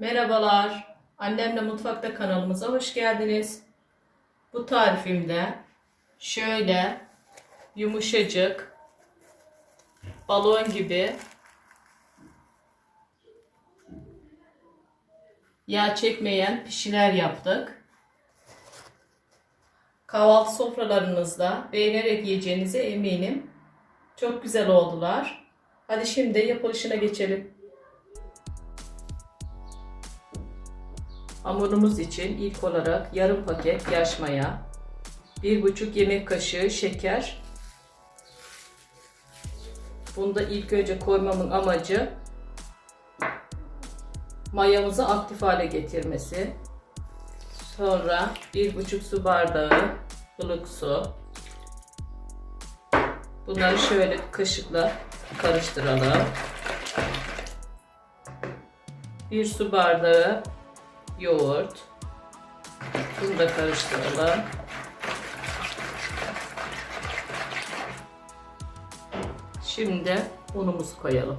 Merhabalar. Annemle Mutfakta kanalımıza hoş geldiniz. Bu tarifimde şöyle yumuşacık balon gibi yağ çekmeyen pişiler yaptık. Kahvaltı sofralarınızda beğenerek yiyeceğinize eminim. Çok güzel oldular. Hadi şimdi yapılışına geçelim. Hamurumuz için ilk olarak yarım paket yaş maya, 1,5 yemek kaşığı şeker. Bunda ilk önce koymamın amacı mayamızı aktif hale getirmesi. Sonra 1,5 su bardağı ılık su. Bunları şöyle kaşıkla karıştıralım. 1 su bardağı yoğurt. Bunu da karıştıralım. Şimdi unumuzu koyalım.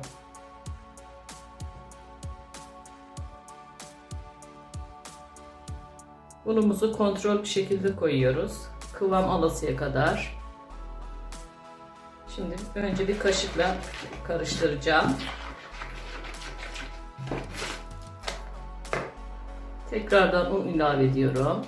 Unumuzu kontrol bir şekilde koyuyoruz. Kıvam alasıya kadar. Şimdi önce bir kaşıkla karıştıracağım. Tekrardan un ilave ediyorum.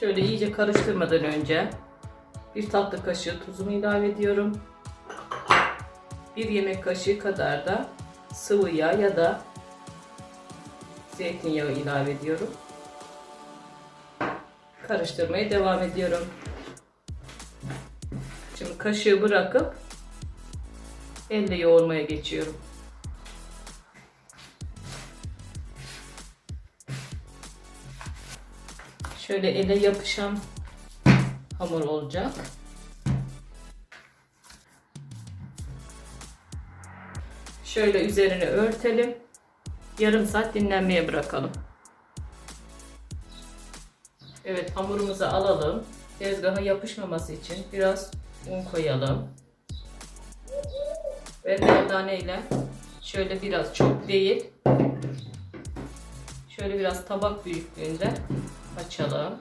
Şöyle iyice karıştırmadan önce bir tatlı kaşığı tuzumu ilave ediyorum. Bir yemek kaşığı kadar da sıvı yağ ya da zeytinyağı ilave ediyorum. Karıştırmaya devam ediyorum. Kaşığı bırakıp elle yoğurmaya geçiyorum. Şöyle ele yapışan hamur olacak. Şöyle üzerine örtelim. Yarım saat dinlenmeye bırakalım. Evet hamurumuzu alalım. Tezgaha yapışmaması için biraz un koyalım. Ve merdane ile şöyle biraz çok değil. Şöyle biraz tabak büyüklüğünde açalım.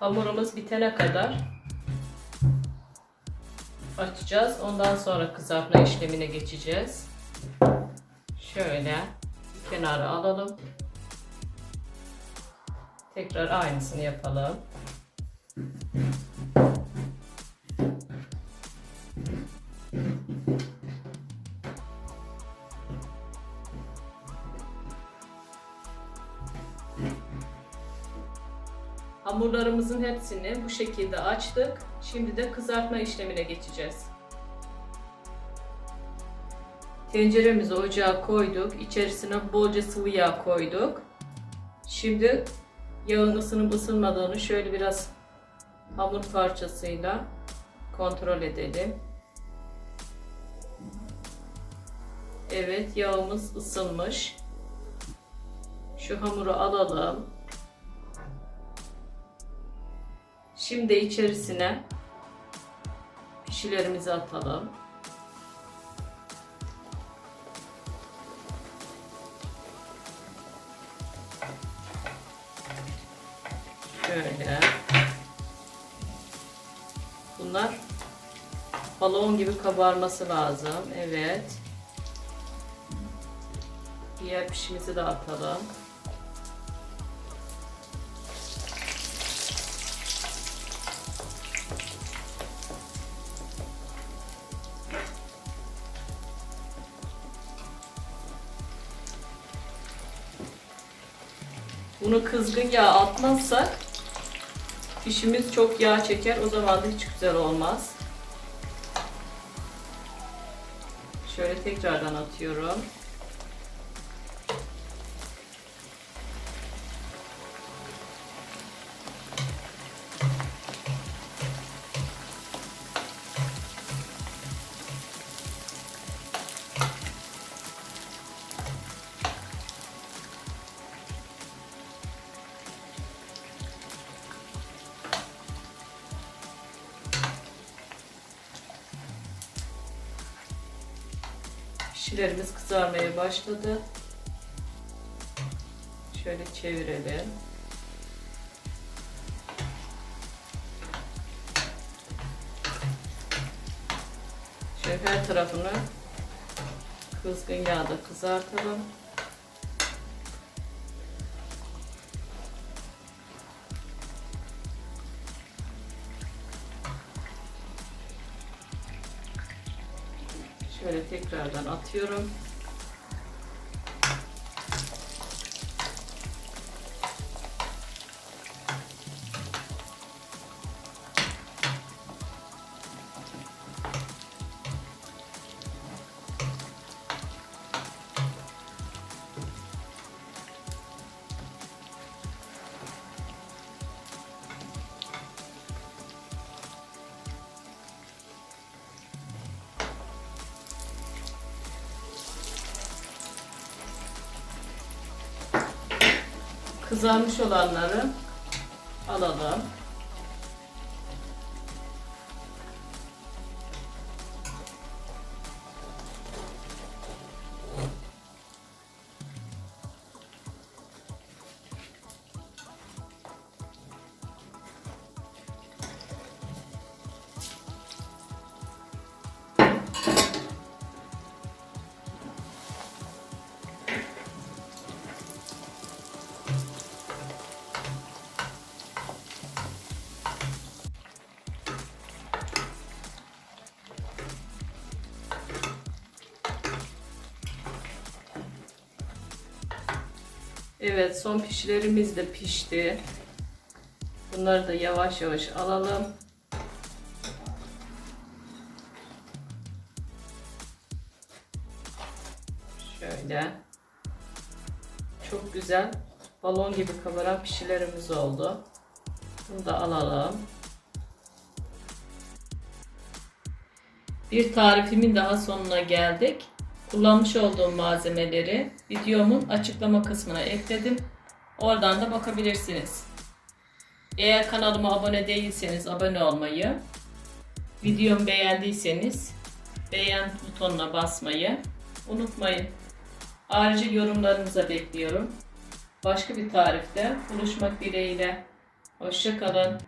Hamurumuz bitene kadar açacağız. Ondan sonra kızartma işlemine geçeceğiz. Şöyle kenara alalım. Tekrar aynısını yapalım. Hamurlarımızın hepsini bu şekilde açtık. Şimdi de kızartma işlemine geçeceğiz. Tenceremizi ocağa koyduk. İçerisine bolca sıvı yağ koyduk. Şimdi yağın ısınıp ısınmadığını şöyle biraz hamur parçasıyla kontrol edelim. Evet yağımız ısınmış. Şu hamuru alalım. Şimdi içerisine pişilerimizi atalım. Şöyle. Bunlar balon gibi kabarması lazım. Evet. Diğer pişimizi de atalım. Bunu kızgın yağ atmazsak pişimiz çok yağ çeker. O zaman da hiç güzel olmaz. Şöyle tekrardan atıyorum. Pişilerimiz kızarmaya başladı. Şöyle çevirelim. Şöyle her tarafını kızgın yağda kızartalım. Şöyle tekrardan atıyorum. Kızarmış olanları alalım. Evet son pişilerimiz de pişti. Bunları da yavaş yavaş alalım. Şöyle. Çok güzel balon gibi kabaran pişilerimiz oldu. Bunu da alalım. Bir tarifimin daha sonuna geldik. Kullanmış olduğum malzemeleri videomun açıklama kısmına ekledim. Oradan da bakabilirsiniz. Eğer kanalıma abone değilseniz abone olmayı, videomu beğendiyseniz beğen butonuna basmayı unutmayın. Ayrıca yorumlarınızı bekliyorum. Başka bir tarifte buluşmak dileğiyle. Hoşçakalın.